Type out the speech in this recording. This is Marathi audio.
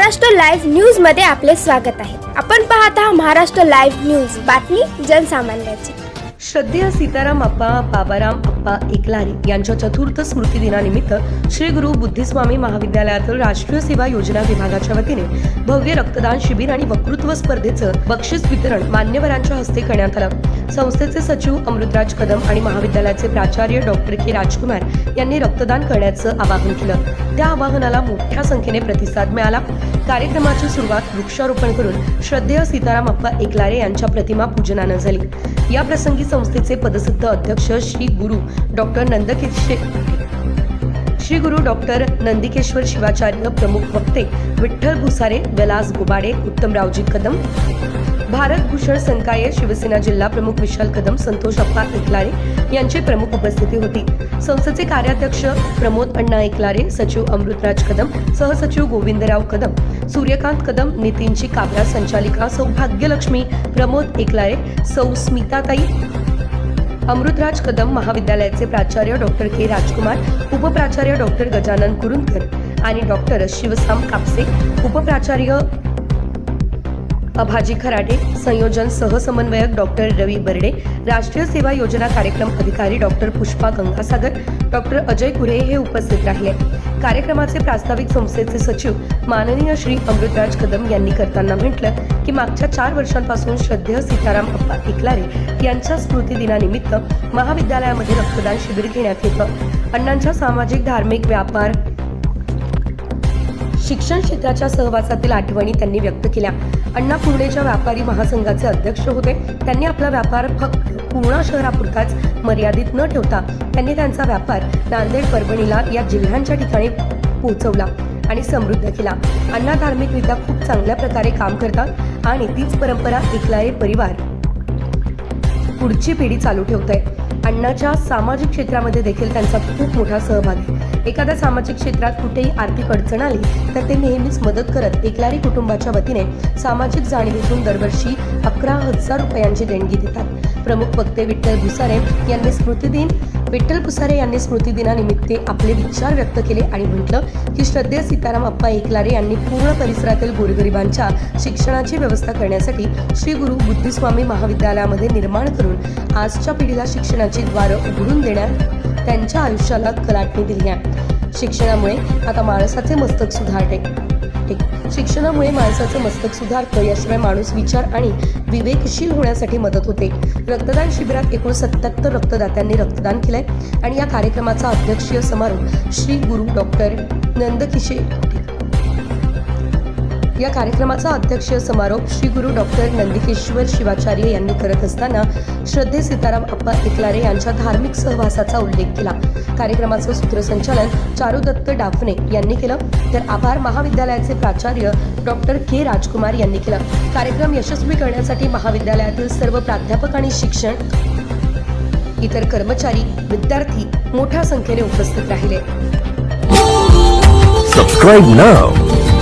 महाराष्ट्र लाईव्ह न्यूजमध्ये आपले स्वागत आहे. आपण पाहत आहात महाराष्ट्र लाईव्ह न्यूज. बातमी जनसामान्याची. श्रद्धेय सीताराम अप्पा बाबाराम अप्पा एकलारी यांच्या चतुर्थ स्मृती दिनानिमित्त श्री गुरु बुद्धिस्वामी महाविद्यालयातील राष्ट्रीय सेवा योजना विभागाच्या वतीने भव्य रक्तदान शिबिर आणि वक्तृत्व स्पर्धेचं बक्षीस वितरण मान्यवरांच्या हस्ते करण्यात आलं. संस्थेचे सचिव अमृतराज कदम आणि महाविद्यालयाचे प्राचार्य डॉक्टर के राजकुमार यांनी रक्तदान करण्याचं आवाहन केलं. त्या आवाहनाला मोठ्या संख्येने प्रतिसाद मिळाला. कार्यक्रमाची सुरुवात वृक्षारोपण करून श्रद्धेय सीताराम अप्पा एकलारे यांच्या प्रतिमा पूजनानं झाली. या प्रसंगी संस्थेचे पदसिद्ध अध्यक्ष श्री गुरु डॉक्टर नंदकिशे श्री गुरु डॉक्टर नंदिकेश्वर शिवाचार्य प्रमुख वक्ते विठ्ठल भुसारे विलास गुबाडे उत्तमरावजी कदम भारत भूषण संकाये शिवसेना जिल्हा प्रमुख विशाल कदम संतोष अप्पा एकलारे यांची प्रमुख उपस्थिती होती. संस्थेचे कार्याध्यक्ष प्रमोद अण्णा एकलारे सचिव अमृतराज कदम सहसचिव गोविंदराव कदम सूर्यकांत कदम नितीनची काबरा संचालिका सौभाग्यलक्ष्मी प्रमोद एकलारे सौ स्मिताताई अमृतराज कदम महाविद्यालयाचे प्राचार्य डॉक्टर के राजकुमार उपप्राचार्य डॉक्टर गजानन कुरुंदकर आणि डॉक्टर शिवसाम कापसे उपप्राचार्य अभाजी खराटे संयोजन सहसमन्वयक डॉक्टर रवी बर्डे राष्ट्रीय सेवा योजना कार्यक्रम अधिकारी डॉक्टर पुष्पा गंगासागर डॉक्टर अजय कुरे हे उपस्थित राहिले. कार्यक्रमाचे प्रास्ताविक संस्थेचे सचिव माननीय श्री अमृतराज कदम यांनी करताना म्हटलं की मागच्या चार वर्षांपासून श्रद्धेय सीताराम अप्पा एकलारे यांच्या स्मृती दिनानिमित्त महाविद्यालयामध्ये रक्तदान शिबिर घेण्यात येतं. अण्णांच्या सामाजिक धार्मिक व्यापार शिक्षण क्षेत्राच्या सहवासातील आठवणी त्यांनी व्यक्त केल्या. अण्णा पुणेच्या व्यापारी महासंघाचे अध्यक्ष होते. त्यांनी आपला व्यापार फक्त पूर्णा शहरापुरताच मर्यादित न ठेवता त्यांनी त्यांचा व्यापार नांदेड परभणीला या जिल्ह्यांच्या ठिकाणी पोहोचवला आणि समृद्ध केला. अण्णा धार्मिकरित्या खूप चांगल्या प्रकारे काम करतात आणि तीच परंपरा एकलारे परिवार पुढची पिढी चालू ठेवत आहे अण्णाच्या सामाजिक क्षेत्रामध्ये देखील त्यांचा खूप मोठा सहभाग आहे. एखाद्या सामाजिक क्षेत्रात कुठेही आर्थिक अडचण आली तर ते नेहमीच मदत करत एकलारी कुटुंबाच्या वतीने सामाजिक जाणीवेतून दरवर्षी अकरा हजार रुपयांची देणगी देतात. प्रमुख वक्ते विठ्ठल भुसारे यांनी स्मृतिदिन विठ्ठल पुसारे यांनी स्मृतिदिनानिमित्त आपले विचार व्यक्त केले आणि म्हटलं की श्रद्धेय सीताराम अप्पा एकलारे यांनी पूर्ण परिसरातील गोरगरिबांच्या शिक्षणाची व्यवस्था करण्यासाठी श्री गुरु बुद्धिस्वामी महाविद्यालयामध्ये निर्माण करून आजच्या पिढीला शिक्षणाची द्वारं उघडून देण्यात त्यांच्या आयुष्याला कलाटणी दिली आहे. शिक्षणामुळे आता माणसाचे मस्तक सुधारते. ठीक. शिक्षणामुळे माणसाचं मस्तक सुधारतं याशिवाय माणूस विचार आणि विवेकशील होण्यासाठी मदत होते. रक्तदान शिबिरात एकूण सत्याहत्तर रक्तदात्यांनी रक्तदान केलंय आणि या कार्यक्रमाचा अध्यक्षीय समारोह श्री गुरु डॉक्टर नंदकिशे या कार्यक्रमाचा अध्यक्षीय समारोप श्री गुरु डॉक्टर नंदिकेश्वर शिवाचार्य यांनी करत असताना श्रद्धे सीताराम अप्पा एकलारे यांच्या धार्मिक सहवासाचा उल्लेख केला. कार्यक्रमाचं सूत्रसंचालन चारुदत्त डाफणे यांनी केलं. तर आभार महाविद्यालयाचे प्राचार्य डॉक्टर के राजकुमार यांनी केलं. कार्यक्रम यशस्वी करण्यासाठी महाविद्यालयातील सर्व प्राध्यापक आणि शिक्षण इतर कर्मचारी विद्यार्थी मोठ्या संख्येने उपस्थित राहिले. Subscribe now.